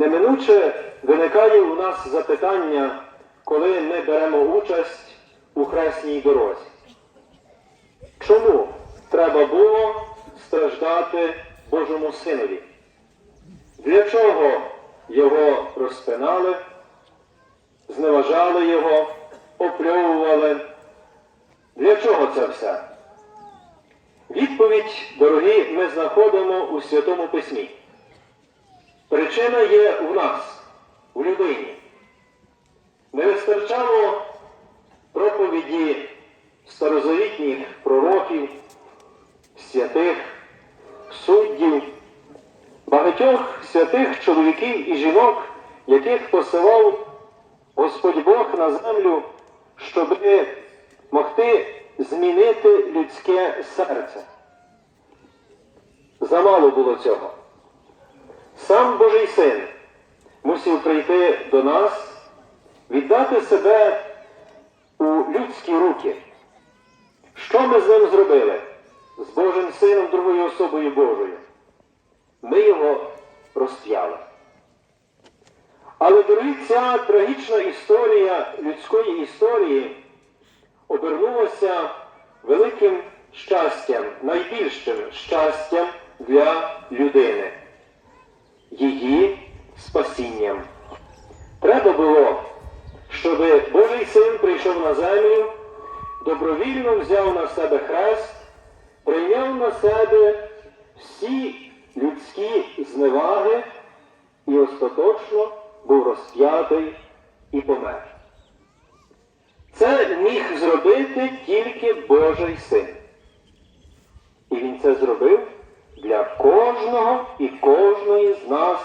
Неминуче виникає у нас запитання, коли ми беремо участь у хресній дорозі. Чому треба було страждати Божому Синові? Для чого його розпинали, зневажали його, опльовували? Для чого це все? Відповідь, дорогі, ми знаходимо у Святому Письмі. Причина є у нас, у людині. Не вистачало проповіді старозавітніх пророків, святих, суддів, багатьох святих чоловіків і жінок, яких посилав Господь Бог на землю, щоб могти змінити людське серце. Замало було цього. Сам Божий Син мусив прийти до нас, віддати себе у людські руки. Що ми з ним зробили? З Божим Сином, другою особою Божою. Ми його розп'яли. Але, дорогі, ця трагічна історія людської історії обернулася великим щастям, найбільшим щастям для людини, її спасінням. Треба було, щоб Божий син прийшов на землю, добровільно взяв на себе хрест, прийняв на себе всі людські зневаги і остаточно був розп'ятий і помер. Це міг зробити тільки Божий син. І він це зробив для кожного і кожної з нас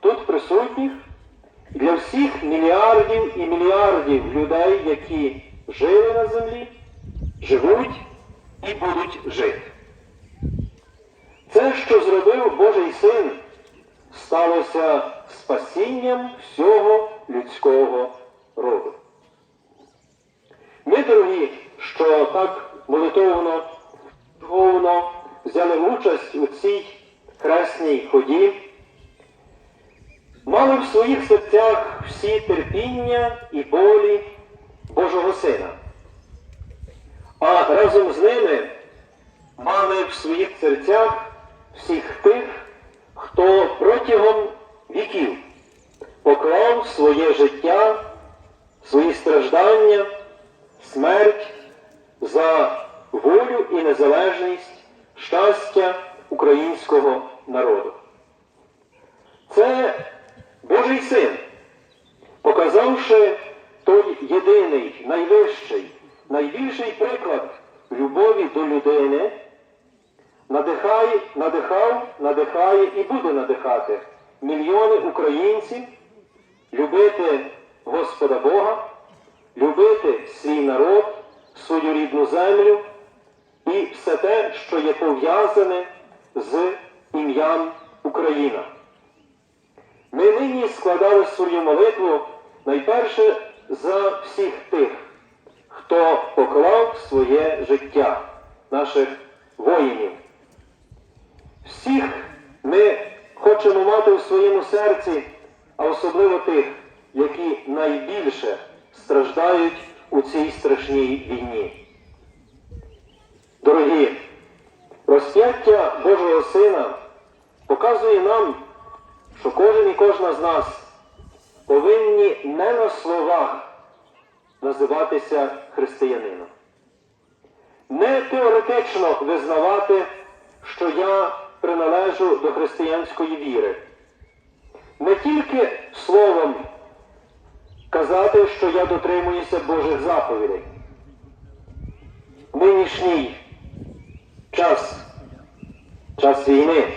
тут присутніх, для всіх мільярдів і мільярдів людей, які жили на землі, живуть і будуть жити. Це, що зробив Божий син, сталося спасінням всього людського роду. Ми, дорогі, що так молитовно, духовно взяли участь у цій хресній ході, мали в своїх серцях всі терпіння і болі Божого Сина. А разом з ними мали в своїх серцях всіх тих, хто протягом віків поклав своє життя, свої страждання, смерть за волю і незалежність, щастя українського народу. Це Божий син, показавши той єдиний, найвищий, найбільший приклад любові до людини, надихає, надихав, надихає і буде надихати мільйони українців любити Господа Бога, любити свій народ, свою рідну землю і все те, що є пов'язане з ім'ям Україна. Ми нині складали свою молитву найперше за всіх тих, хто поклав своє життя, наших воїнів. Всіх ми хочемо мати у своєму серці, а особливо тих, які найбільше страждають у цій страшній війні. Дорогі, розп'яття Божого Сина показує нам, що кожен і кожна з нас повинні не на словах називатися християнином. Не теоретично визнавати, що я приналежу до християнської віри. Не тільки словом казати, що я дотримуюся Божих заповідей. Нинішній час, час війни,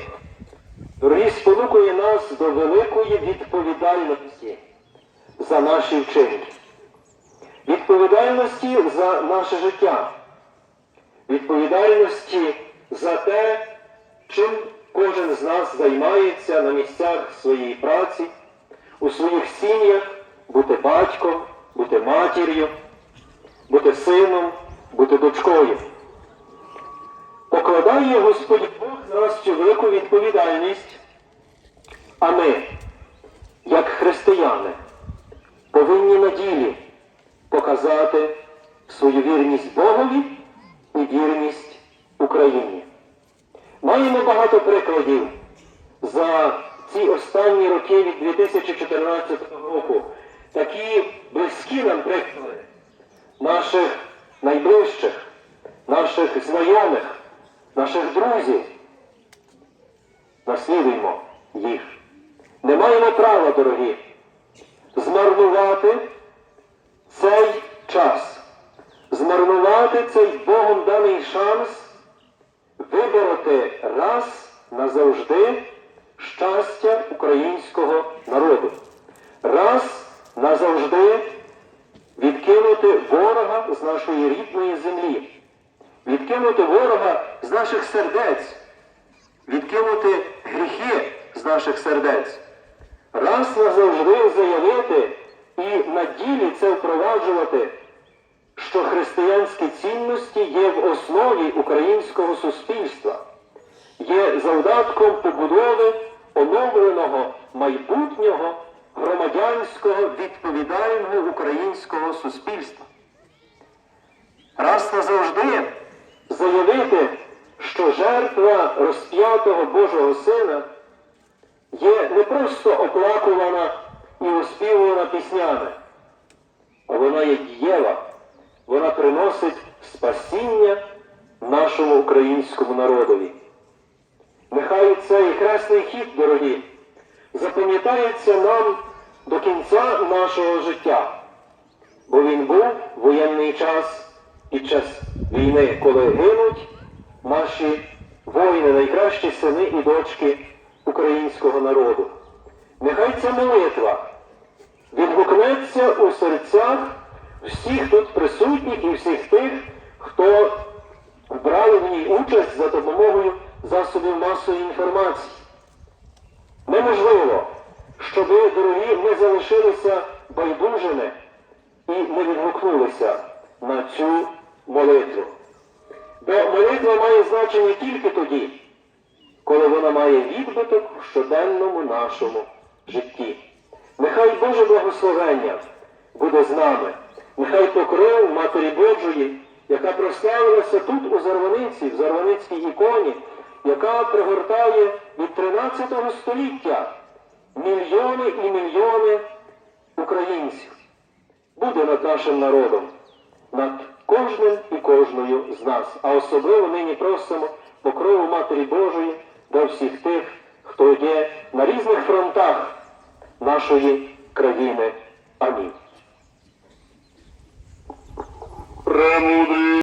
дорогі, спонукує нас до великої відповідальності за наші вчинки, відповідальності за наше життя, відповідальності за те, чим кожен з нас займається на місцях своєї праці, у своїх сім'ях, бути батьком, бути матір'ю, бути сином, бути дочкою. Покладає Господь Бог на нас цю велику відповідальність, а ми як християни, повинні на ділі показати свою вірність Богові і вірність Україні. Маємо багато прикладів за ці останні роки від 2014 року. Такі близькі нам приклади наших найближчих, наших знайомих, наших друзів. Наслідуємо їх. Не маємо права, дорогі, змарнувати цей час, змарнувати цей Богом даний шанс вибороти раз назавжди щастя українського народу. Раз назавжди відкинути ворога з нашої рідної землі, відкинути ворога з наших сердець, відкинути гріхи з наших сердець. Раз назавжди заявити і на ділі це впроваджувати, що християнські цінності є в основі українського суспільства, є завдатком побудови оновленого майбутнього громадянського відповідального українського суспільства. Раз назавжди жертва розп'ятого Божого Сина є не просто оплакувана і оспівувана піснями, а вона є дієва, вона приносить спасіння нашому українському народові. Нехай цей хресний хід, дорогі, запам'ятається нам до кінця нашого життя, бо він був воєнний час під час війни, коли гинуть наші воїни, найкращі сини і дочки українського народу. Нехай ця молитва відгукнеться у серцях всіх тут присутніх і всіх тих, хто брали в ній участь за допомогою засобів масової інформації. Неможливо, щоб дорогі не залишилися байдужими і не відгукнулися на цю молитву. Значення тільки тоді, коли вона має відбиток в щоденному нашому житті. Нехай Боже благословення буде з нами, нехай покров Матері Божої, яка прославилася тут у Зарваниці, в Зарваницькій іконі, яка пригортає від 13 століття мільйони і мільйони українців, буде над нашим народом, над кожним і кожною з нас. А особливо нині просимо покрову Матері Божої до всіх тих, хто є на різних фронтах нашої країни. Амінь.